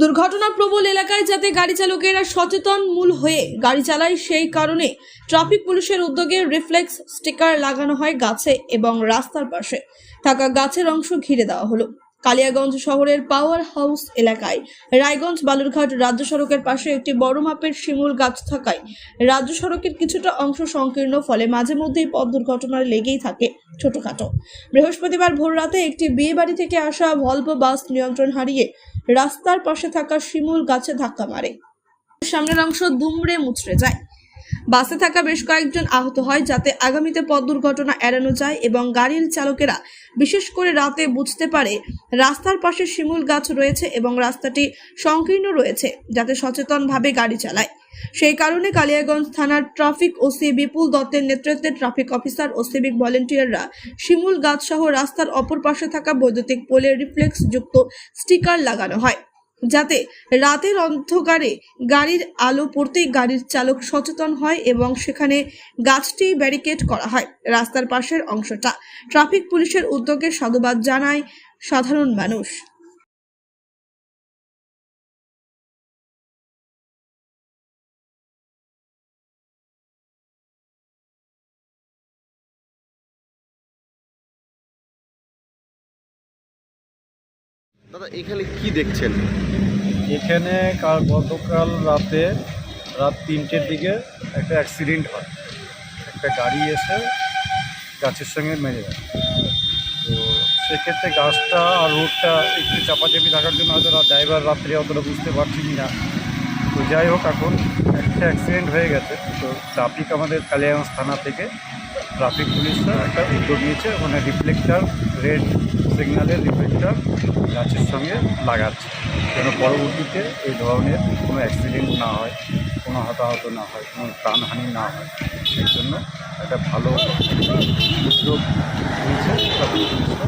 দুর্ঘটনা প্রবল এলাকায় যাতে গাড়ি চালকেরা সচেতন মূল হয়ে গাড়ি চালায়, সেই কারণে ট্রাফিক পুলিশের উদ্যোগে রিফ্লেক্স স্টিকার লাগানো হয় গাছে এবং রাস্তার পাশে। থাকা গাছের অংশ ঘিরে দেওয়া হলো। কালিয়াগঞ্জ শহরের পাওয়ার হাউস এলাকায় রায়গঞ্জ বালুরঘাট রাজ্য সড়কের পাশে একটি বড় মাপের শিমুল গাছ থাকায় রাজ্য সড়কের কিছুটা অংশ সংকীর্ণ, ফলে মাঝে মধ্যেই পথ দুর্ঘটনা লেগেই থাকে ছোটখাটো। বৃহস্পতিবার ভোর রাতে একটি বিয়ে বাড়ি থেকে আসা ভলভো বাস নিয়ন্ত্রণ হারিয়ে রাস্তার পাশে থাকা শিমুল গাছে ধাক্কা মারে। সামনের অংশ দুমড়ে মুচড়ে যায়। বাসে থাকা বেশ কয়েকজন আহত হয় যাতে আগামীতে পথ দুর্ঘটনা এড়ানো যায় এবং গাড়ির চালকেরা বিশেষ করে রাতে বুঝতে পারে রাস্তার পাশে শিমুল গাছ রয়েছে এবং রাস্তাটি সংকীর্ণ রয়েছে, যাতে সচেতনভাবে গাড়ি চালায়। সেই কারণে কালিয়াগঞ্জ থানার ট্রাফিক ওসি বিপুল দত্তের নেতৃত্বে ট্রাফিক অফিসার ও সিভিক ভলেন্টিয়াররা শিমুল গাছ সহ রাস্তার অপর পাশে থাকা বৈদ্যুতিক পোলে রিফ্লেক্স যুক্ত স্টিকার লাগানো হয়, যাতে রাতের অন্ধকারে গাড়ির আলো পড়তেই গাড়ির চালক সচেতন হয় এবং সেখানে গাছটি ব্যারিকেড করা হয়। রাস্তার পাশের অংশটা ট্রাফিক পুলিশের উদ্যোগে সাধুবাদ জানায় সাধারণ মানুষ। দাদা এখানে কি দেখছেন? এখানে কাল গতকাল রাতে রাত তিনটের দিকে একটা অ্যাক্সিডেন্ট হয়। একটা গাড়ি এসে গাছের সঙ্গে মেরে যায় সেক্ষেত্রে গাছটা আর রোডটা একটু চাপাচাপি থাকার জন্য হয়তো ড্রাইভার রাত্রে অতটা বুঝতে পারছি না। তো যাই হোক এখন একটা অ্যাক্সিডেন্ট হয়ে গেছে। তো ট্রাফিক আমাদের কালিয়াগঞ্জ থানা থেকে ট্রাফিক পুলিশরা একটা উদ্যোগ নিয়েছে। ওখানে রিফ্লেক্টার রেড সিগন্যালের রিফ্লেক্টার গাছের সঙ্গে লাগাচ্ছে। যেন পরবর্তীতে এই ধরনের কোনো অ্যাক্সিডেন্ট না হয়, কোনো হতাহত না হয়, কোনো প্রাণহানি না হয়। সেই জন্য একটা ভালো উদ্যোগ নিয়েছে। ট্রাফিক পুলিশরা